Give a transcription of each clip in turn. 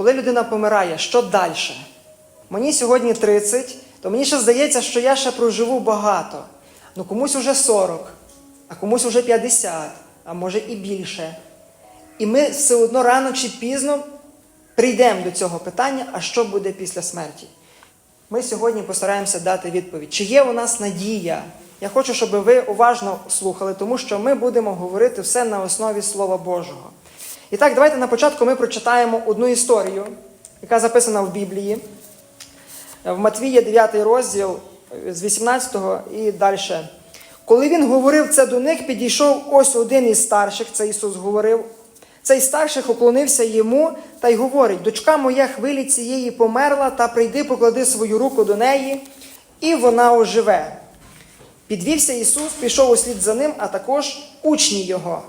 коли людина помирає, що далі? Мені сьогодні 30, то мені ще здається, що я ще проживу багато. Ну комусь уже 40, а комусь уже 50, а може і більше. І ми все одно рано чи пізно прийдемо до цього питання, а що буде після смерті. Ми сьогодні постараємося дати відповідь, чи є у нас надія. Я хочу, щоб ви уважно слухали, тому що ми будемо говорити все на основі Слова Божого. І так, давайте на початку ми прочитаємо одну історію, яка записана в Біблії. В Матвія 9 розділ з 18 і далі. Коли він говорив це до них, підійшов ось один із старших, це Ісус говорив. Цей старших уклонився йому та й говорить: дочка моя хвилі цієї померла, та прийди, поклади свою руку до неї, і вона оживе. Підвівся Ісус, пішов услід за ним, а також учні його.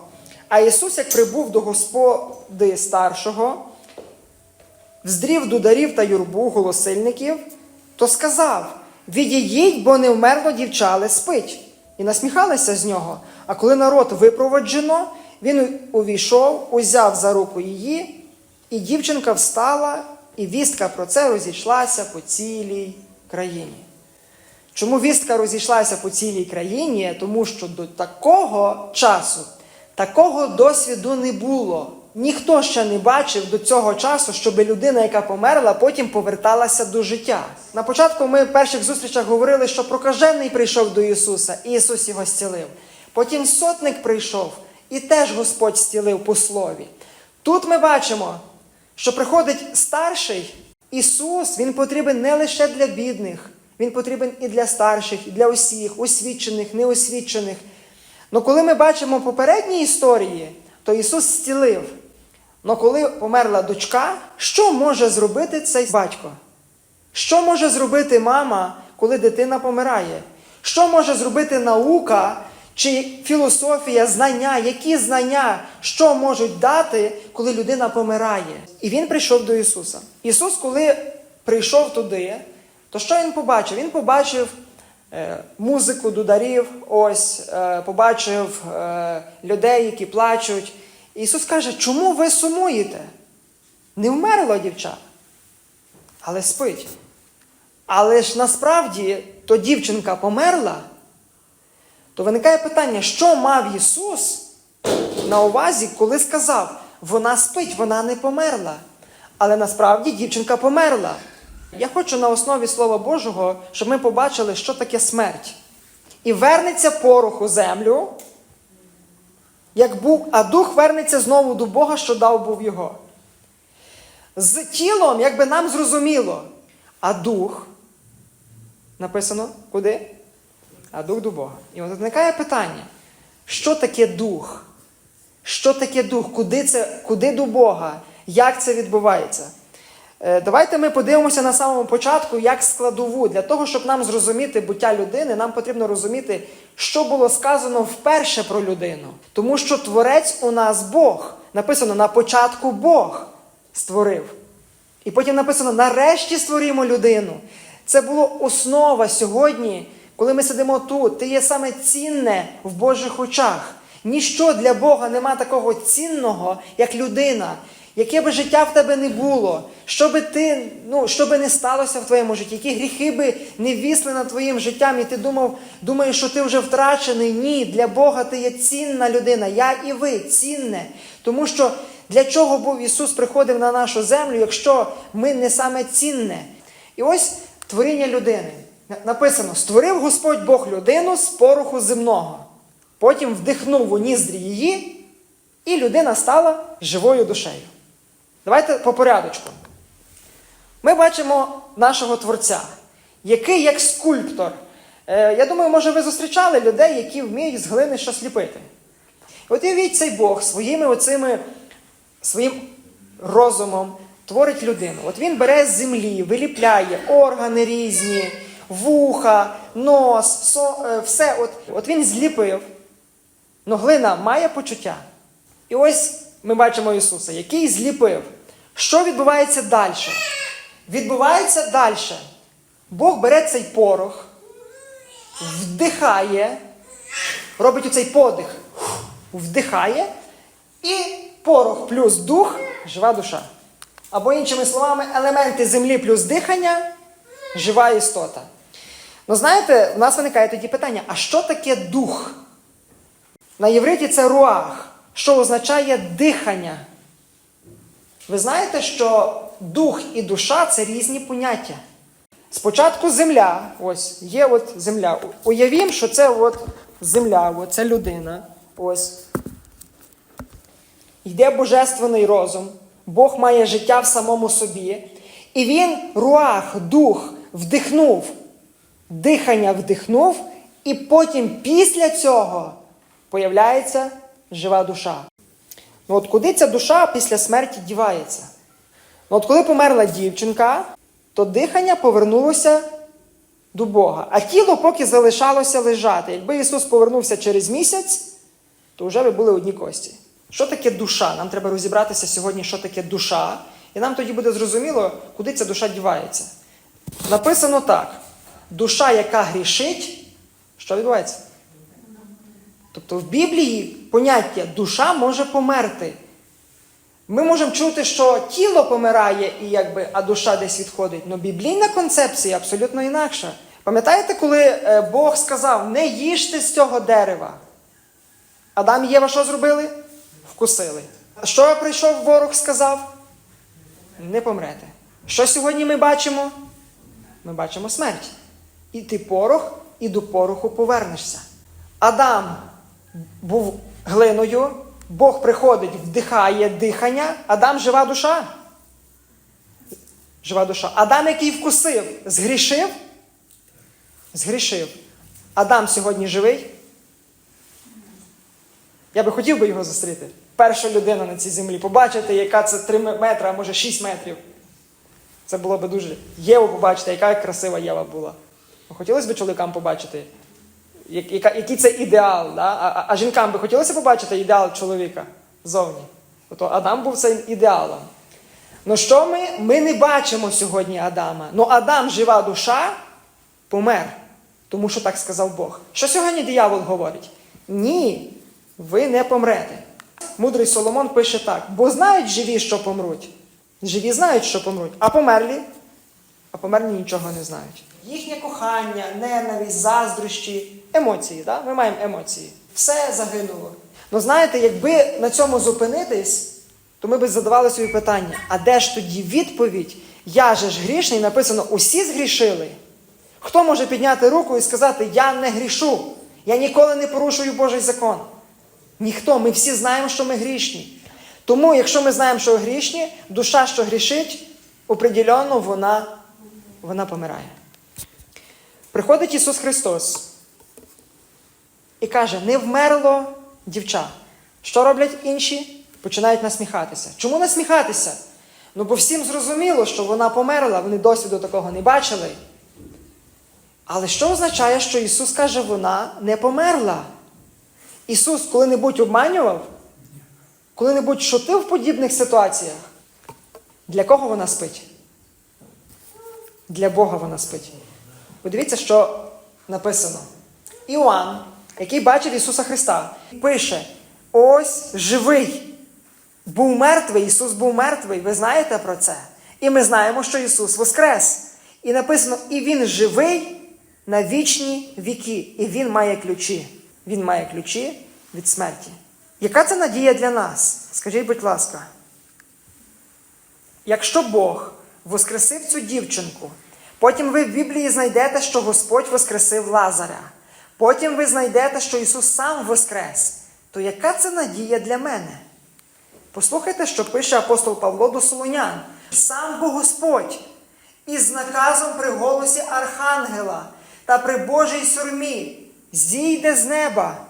А Ісус, як прибув до Господи старшого, вздрів дударів та юрбу голосильників, то сказав: Відійдіть, бо не вмерло дівча, але спить. І насміхалися з нього. А коли народ випроводжено, він увійшов, узяв за руку її, і дівчинка встала, і вістка про це розійшлася по цілій країні. Чому вістка розійшлася по цілій країні? Тому що до такого часу, такого досвіду не було. Ніхто ще не бачив до цього часу, щоб людина, яка померла, потім поверталася до життя. На початку ми в перших зустрічах говорили, що прокажений прийшов до Ісуса, і Ісус його зцілив. Потім сотник прийшов, і теж Господь зцілив по слові. Тут ми бачимо, що приходить старший Ісус, Він потрібен не лише для бідних, Він потрібен і для старших, і для усіх, освічених, неосвічених. Но коли ми бачимо попередні історії, то Ісус зцілив. Но коли померла дочка, що може зробити цей батько? Що може зробити мама, коли дитина помирає? Що може зробити наука чи філософія, знання, які знання, що можуть дати, коли людина помирає? І він прийшов до Ісуса. Ісус, коли прийшов туди, то що він побачив? Він побачив музику дударів, ось, е, побачив е, людей, які плачуть. Ісус каже, чому ви сумуєте? Не вмерло дівча, але спить. Але ж насправді то дівчинка померла, то виникає питання, що мав Ісус на увазі, коли сказав, вона спить, вона не померла. Але насправді дівчинка померла. Я хочу на основі Слова Божого, щоб ми побачили, що таке смерть. І вернеться порох у землю, як був, а дух вернеться знову до Бога, що дав був його. З тілом, якби нам зрозуміло, а дух написано куди? А дух до Бога. І от виникає питання: що таке дух? Що таке дух? Куди, це, куди до Бога? Як це відбувається? Е, Давайте ми подивимося на самому початку, як складову. Для того, щоб нам зрозуміти буття людини, нам потрібно розуміти, що було сказано вперше про людину. Тому що творець у нас Бог. Написано на початку Бог створив. І потім написано: нарешті створімо людину. Це було основа сьогодні, коли ми сидимо тут. Ти є саме цінне в Божих очах. Ніщо для Бога нема такого цінного, як людина. Яке би життя в тебе не було, що би ти, ну, що би не сталося в твоєму житті, які гріхи би не вісли над твоїм життям, і ти думав, думаєш, що ти вже втрачений. Ні, для Бога ти є цінна людина, я і ви цінне. Тому що для чого був Ісус приходив на нашу землю, якщо ми не саме цінне? І ось творіння людини. Написано: створив Господь Бог людину з пороху земного. Потім вдихнув у ніздрі її, і людина стала живою душею. Давайте по порядочку. Ми бачимо нашого Творця, який як скульптор. Е, я думаю, може, ви зустрічали людей, які вміють з глини щось ліпити. От уявіть цей Бог своїми оцими, своїм розумом творить людину. От він бере з землі, виліпляє органи різні, вуха, нос, со, е, все. От, от він зліпив. Но глина має почуття. І ось ми бачимо Ісуса, який зліпив. Що відбувається далі? Відбувається далі. Бог бере цей порох, вдихає, робить оцей подих, вдихає, і порох плюс дух жива душа. Або, іншими словами, елементи землі плюс дихання жива істота. Ну, знаєте, в нас виникає тоді питання: а що таке дух? На євриті це руах, що означає дихання. Ви знаєте, що дух і душа це різні поняття. Спочатку земля, ось є от земля. Уявімо, що це от земля, от це людина. Ось. Йде божественний розум, Бог має життя в самому собі. І він руах, дух, вдихнув, дихання вдихнув, і потім після цього появляється жива душа. Ну от куди ця душа після смерті дівається? Ну от коли померла дівчинка, то дихання повернулося до Бога, а тіло поки залишалося лежати. Якби Ісус повернувся через місяць, то вже би були одні кості. Що таке душа? Нам треба розібратися сьогодні, що таке душа, і нам тоді буде зрозуміло, куди ця душа дівається. Написано так: душа, яка грішить, що відбувається? Тобто в Біблії поняття душа може померти. Ми можемо чути, що тіло помирає, і якби, а душа десь відходить. Але біблійна концепція абсолютно інакша. Пам'ятаєте, коли е, Бог сказав, не їжте з цього дерева? Адам і Єва що зробили? Вкусили. Що прийшов ворог, сказав? Не помрете. Що сьогодні ми бачимо? Ми бачимо смерть. І ти порох, і до пороху повернешся. Адам був глиною, Бог приходить, вдихає дихання, Адам жива душа. Жива душа. Адам, який вкусив, згрішив? Згрішив. Адам сьогодні живий? Я би хотів би його зустріти. Перша людина на цій землі. Побачити, яка це 3 метри, а може 6 метрів. Це було б дуже. Єву побачити, яка красива Єва була. Хотілося б чоловікам побачити, який це ідеал. Да? А, а, жінкам би хотілося побачити ідеал чоловіка зовні. Ото Адам був цим ідеалом. Ну що ми? Ми не бачимо сьогодні Адама. Ну Адам, жива душа, помер. Тому що так сказав Бог. Що сьогодні диявол говорить? Ні, ви не помрете. Мудрий Соломон пише так: бо знають живі, що помруть. Живі знають, що помруть, а померлі, а померлі нічого не знають. Їхнє кохання, ненависть, заздрощі, емоції. Да? Ми маємо емоції. Все загинуло. Ну знаєте, якби на цьому зупинитись, то ми б задавали собі питання: а де ж тоді відповідь? Я же ж грішний, написано, усі згрішили. Хто може підняти руку і сказати, я не грішу, я ніколи не порушую Божий закон? Ніхто, ми всі знаємо, що ми грішні. Тому, якщо ми знаємо, що грішні, душа, що грішить, определенно вона, вона помирає. Приходить Ісус Христос і каже: не вмерло дівча. Що роблять інші? Починають насміхатися. Чому насміхатися? Ну, бо всім зрозуміло, що вона померла, вони досвіду такого не бачили. Але що означає, що Ісус каже, вона не померла? Ісус коли-небудь обманював? Коли-небудь шутив в подібних ситуаціях? Для кого вона спить? Для Бога вона спить. Подивіться, що написано. Іоанн, який бачив Ісуса Христа, пише: ось живий. Був мертвий, Ісус був мертвий. Ви знаєте про це? І ми знаємо, що Ісус воскрес. І написано, і Він живий на вічні віки, і Він має ключі. Він має ключі від смерті. Яка це надія для нас? Скажіть, будь ласка. Якщо Бог воскресив цю дівчинку, потім ви в Біблії знайдете, що Господь воскресив Лазаря, потім ви знайдете, що Ісус сам воскрес, то яка це надія для мене? Послухайте, що пише апостол Павло до Солонян. Сам Бог Господь із наказом при голосі Архангела та при Божій сурмі зійде з неба.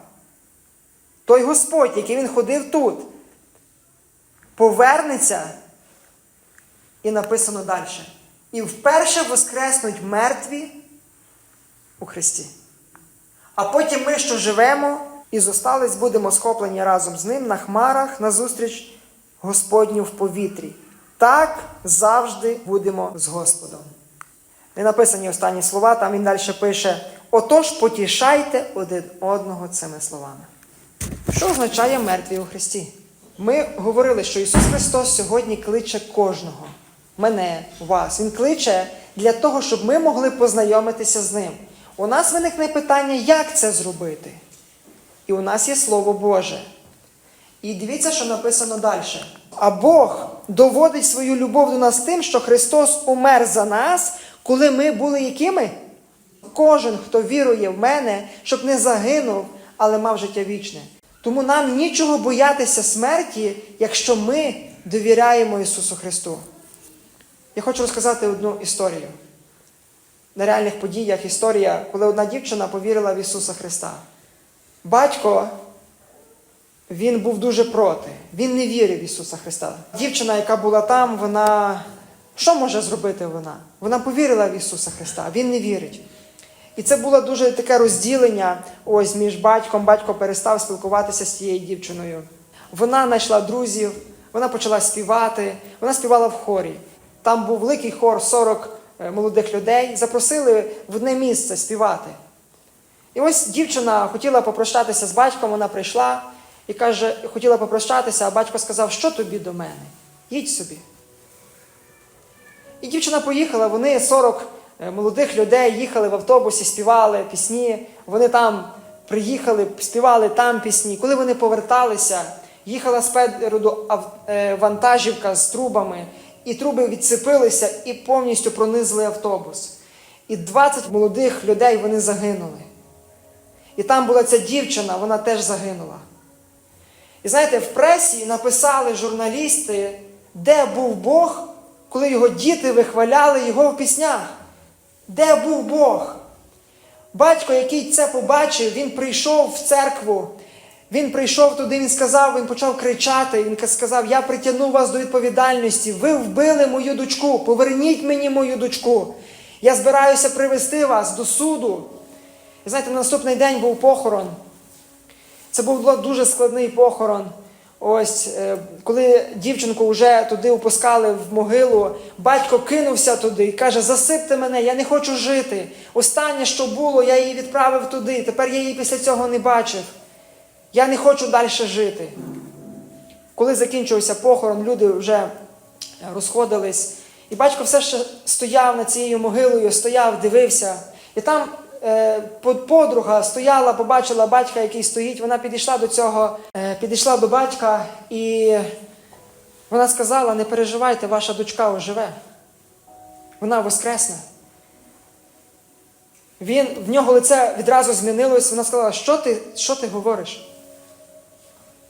Той Господь, який він ходив тут, повернеться, і написано далі. І вперше воскреснуть мертві у Христі. А потім ми, що живемо і зостались, будемо схоплені разом з ним на хмарах назустріч Господню в повітрі. Так завжди будемо з Господом. Не написані останні слова, там він далі пише: Отож потішайте один одного цими словами. Що означає мертві у Христі? Ми говорили, що Ісус Христос сьогодні кличе кожного. мене, вас. Він кличе для того, щоб ми могли познайомитися з ним. У нас виникне питання, як це зробити. І у нас є Слово Боже. І дивіться, що написано далі. А Бог доводить свою любов до нас тим, що Христос умер за нас, коли ми були якими? Кожен, хто вірує в мене, щоб не загинув, але мав життя вічне. Тому нам нічого боятися смерті, якщо ми довіряємо Ісусу Христу. Я хочу розказати одну історію. На реальних подіях історія, коли одна дівчина повірила в Ісуса Христа. Батько він був дуже проти. Він не вірив в Ісуса Христа. Дівчина, яка була там, вона що може зробити вона? Вона повірила в Ісуса Христа, він не вірить. І це було дуже таке розділення ось між батьком. Батько перестав спілкуватися з цією дівчиною. Вона знайшла друзів, вона почала співати, вона співала в хорі. Там був великий хор 40 е, молодих людей, запросили в одне місце співати. І ось дівчина хотіла попрощатися з батьком, вона прийшла і каже, хотіла попрощатися, а батько сказав, що тобі до мене? Їдь собі. І дівчина поїхала, вони 40 е, молодих людей їхали в автобусі, співали пісні. Вони там приїхали, співали там пісні. Коли вони поверталися, їхала спереду е, вантажівка з трубами, і труби відсипилися і повністю пронизили автобус. І 20 молодих людей вони загинули. І там була ця дівчина, вона теж загинула. І знаєте, в пресі написали журналісти, де був Бог, коли його діти вихваляли його в піснях. Де був Бог? Батько, який це побачив, він прийшов в церкву. Він прийшов туди, він сказав, він почав кричати. Він сказав: Я притягну вас до відповідальності. Ви вбили мою дочку, поверніть мені мою дочку. Я збираюся привести вас до суду. І знаєте, на наступний день був похорон. Це був дуже складний похорон. Ось, е, коли дівчинку вже туди опускали в могилу, батько кинувся туди і каже: Засипте мене, я не хочу жити. Останнє, що було, я її відправив туди. Тепер я її після цього не бачив. Я не хочу далі жити. Коли закінчився похорон, люди вже розходились. І батько все ще стояв над цією могилою, стояв, дивився. І там е, подруга стояла, побачила батька, який стоїть. Вона підійшла до цього, е, підійшла до батька, і вона сказала: не переживайте, ваша дочка оживе. Вона воскресне. Він, в нього лице відразу змінилось. Вона сказала, що ти, що ти говориш?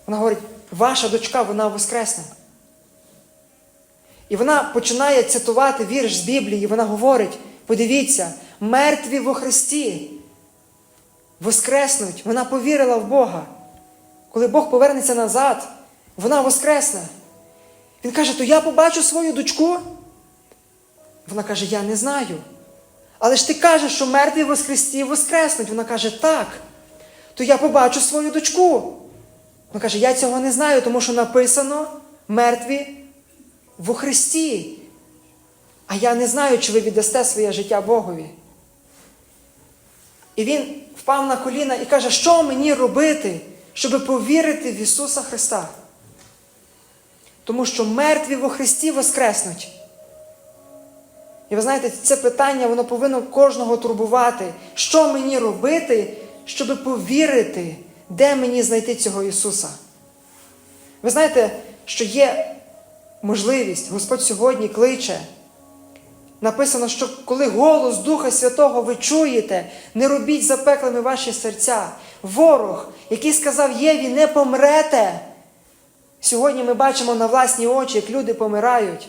Вона говорить, ваша дочка, вона воскресне. І вона починає цитувати вірш з Біблії. і Вона говорить: подивіться, мертві во Христі воскреснуть. Вона повірила в Бога. Коли Бог повернеться назад, вона воскресне. Він каже: То я побачу свою дочку. Вона каже, я не знаю. Але ж ти кажеш, що мертві во Христі воскреснуть. Вона каже, так. То я побачу свою дочку. Вона каже, я цього не знаю, тому що написано мертві во Христі. А я не знаю, чи ви віддасте своє життя Богові. І він впав на коліна і каже, що мені робити, щоб повірити в Ісуса Христа? Тому що мертві во Христі воскреснуть. І ви знаєте, це питання воно повинно кожного турбувати. Що мені робити, щоб повірити, де мені знайти цього Ісуса? Ви знаєте, що є можливість, Господь сьогодні кличе. Написано, що коли голос Духа Святого ви чуєте, не робіть запеклими ваші серця. Ворог, який сказав Єві, не помрете. Сьогодні ми бачимо на власні очі, як люди помирають.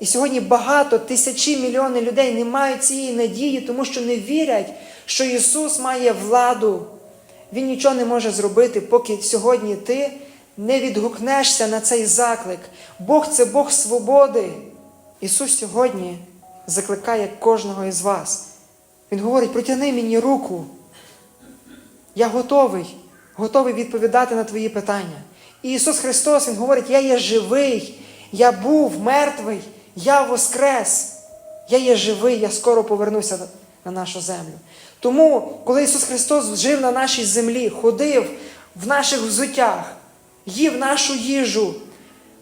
І сьогодні багато, тисячі мільйони людей не мають цієї надії, тому що не вірять, що Ісус має владу. Він нічого не може зробити, поки сьогодні ти не відгукнешся на цей заклик. Бог це Бог свободи. Ісус сьогодні закликає кожного із вас. Він говорить: протягни мені руку. Я готовий, готовий відповідати на твої питання. І Ісус Христос, Він говорить, я є живий, я був мертвий, я воскрес. Я є живий, я скоро повернуся на нашу землю. Тому, коли Ісус Христос жив на нашій землі, ходив в наших взуттях, їв нашу їжу,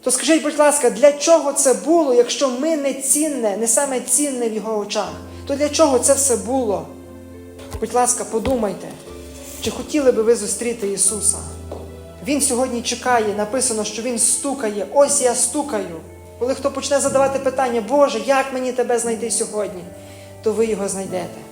То скажіть, будь ласка, для чого це було, якщо ми не цінне, не саме цінне в його очах? То для чого це все було? Будь ласка, подумайте, чи хотіли би ви зустріти Ісуса? Він сьогодні чекає, написано, що Він стукає. Ось я стукаю. Коли хто почне задавати питання, Боже, як мені тебе знайти сьогодні, то ви його знайдете.